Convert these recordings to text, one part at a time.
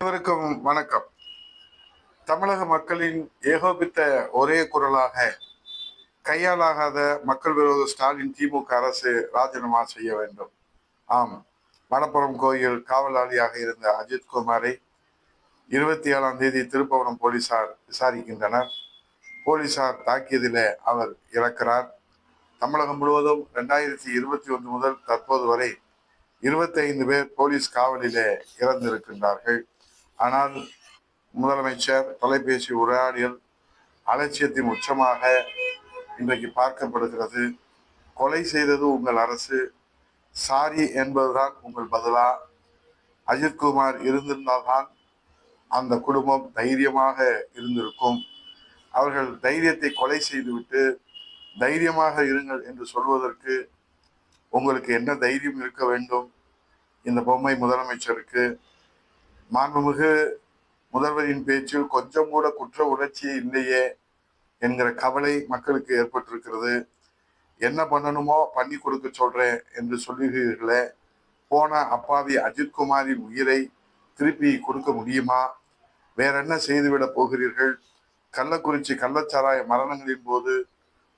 அனைவருக்கும் வணக்கம். தமிழக மக்களின் ஏகோபித்த ஒரே குரலாக கையாலாகாத மக்கள் விரோத ஸ்டாலின் திமுக அரசு ராஜினாமா செய்ய வேண்டும். ஆம் மணப்புறம் கோயில் காவலாளியாக இருந்த அஜித்குமாரை இருபத்தி ஏழாம் தேதி திருப்பவனம் போலீசார் விசாரிக்கின்றனர். போலீசார் தாக்கியதில் அவர் இறக்கிறார். தமிழகம் முழுவதும் ரெண்டாயிரத்தி இருபத்தி ஒன்று முதல் தற்போது வரை இருபத்தைந்து பேர் போலீஸ் காவலிலே இறந்திருக்கின்றார்கள். ஆனால் முதலமைச்சர் தொலைபேசி உரையாடல் அலட்சியத்தின் உச்சமாக இன்றைக்கு பார்க்கப்படுகிறது. கொலை செய்தது உங்கள் அரசு சாரி என்பதுதான் உங்கள் பதிலா? அஜித்குமார் இருந்திருந்தால்தான் அந்த குடும்பம் தைரியமாக இருந்திருக்கும். அவர்கள் தைரியத்தை கொலை செய்துவிட்டு தைரியமாக இருங்கள் என்று சொல்வதற்கு உங்களுக்கு என்ன தைரியம் இருக்க வேண்டும்? இந்த பொம்மை முதலமைச்சருக்கு மாண்புமிகு முதல்வரின் பேச்சில் கொஞ்சம் கூட குற்ற உணர்ச்சி இல்லையே என்கிற கவலை மக்களுக்கு ஏற்பட்டிருக்கிறது. என்ன பண்ணணுமோ பண்ணி கொடுக்க சொல்றேன் என்று சொல்லுகிறீர்களே. போன அப்பாவி அஜித்குமாரின் உயிரை திருப்பி கொடுக்க முடியுமா? வேற என்ன செய்துவிட போகிறீர்கள்? கள்ளக்குறிச்சி கள்ளச்சாராய மரணங்களின் போது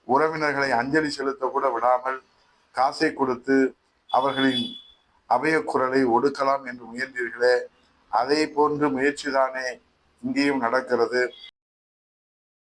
உறவினர்களை அஞ்சலி செலுத்த கூட விடாமல் காசை கொடுத்து அவர்களின் அபய குரலை ஒடுக்கலாம் என்று முயன்றீர்களே. அதே போன்று முயற்சிதானே இங்கேயும் நடக்கிறது.